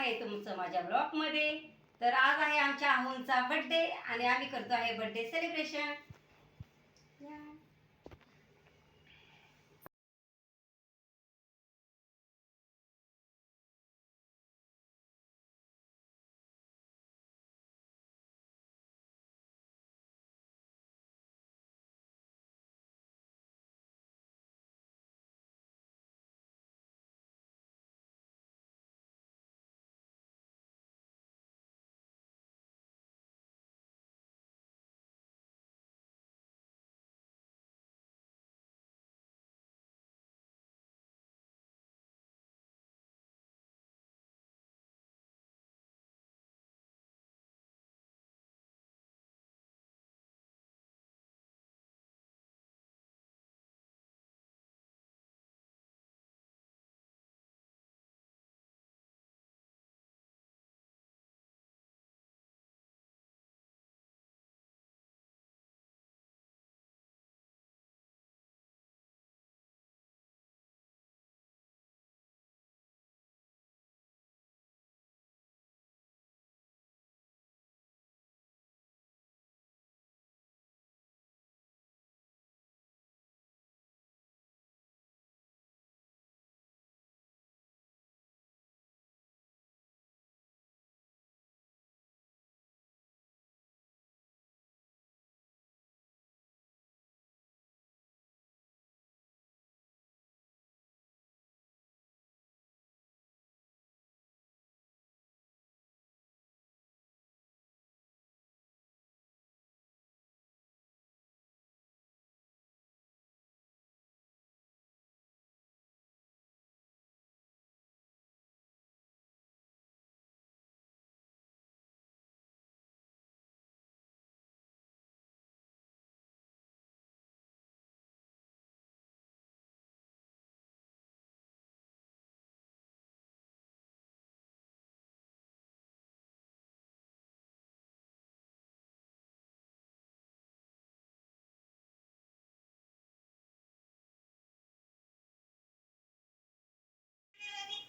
आहे तुमचं माझ्या ब्लॉगमध्ये. तर आज आहे आमच्या आहोंचा बर्थडे आणि आम्ही करतो आहे बर्थडे सेलिब्रेशन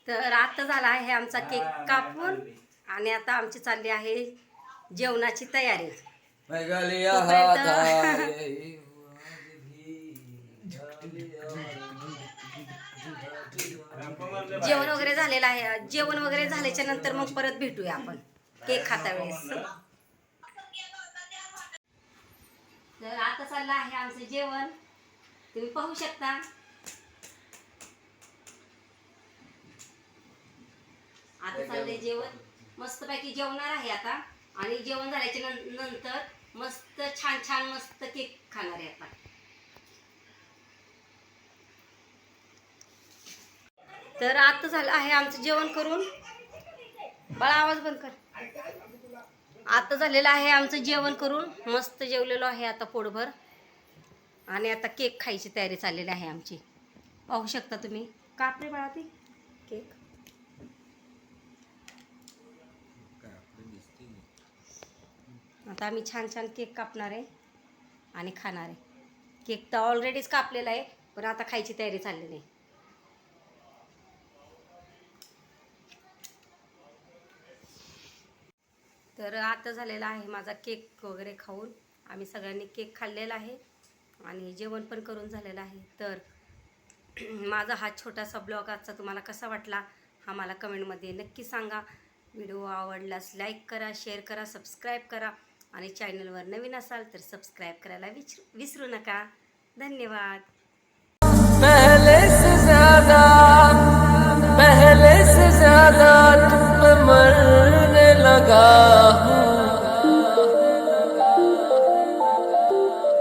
तर आता झाला आहे आमचा केक कापून आणि आता आमची चालली आहे जेवणाची तयारी. जेवण वगैरे झालेलं आहे. जेवण वगैरे झाल्याच्यानंतर मग परत भेटूया आपण. केक खाता वेळेस. तर आता चाललं आहे आमचं जेवण. तुम्ही पाहू शकता. आता चाललंय जेवण. मस्तपैकी जेवणार आहे आता. आणि जेवण झाल्याच्यानंतर मस्त छान छान मस्त केक खाणार आहे आता. तर आता झालं आहे आमचं जेवण करून. बाळा आवाज बंद कर. आता झालेलं आहे आमचं जेवण करून. मस्त जेवलेलो आहे आता पोटभर. आणि आता केक खायची तयारी चाललेली आहे आमची. पाहू शकता तुम्ही. कापरे बाळा ते. केक. आता आम्ही छान छान केक कापणार आहे आणि खाणार आहे. केक तर ऑलरेडीच कापलेला आहे पण आता खायची तयारी चाललेली आहे. तर आता झालेला आहे माझा केक वगैरे खाऊन. आम्ही सगळ्यांनी केक खाल्लेला आहे आणि जेवण पण करून झालेलं आहे. तर माझा हा छोटासा ब्लॉग आजचा तुम्हाला कसा वाटला हा मला कमेंटमध्ये नक्की सांगा. व्हिडिओ आवडल्यास लाईक करा शेअर करा सबस्क्राईब करा. आणि चॅनलवर नवीन असाल तर सबस्क्राईब करायला विच विसरू नका. धन्यवाद. पहले से ज्यादा पहले से ज्यादा तुम मरने लगा।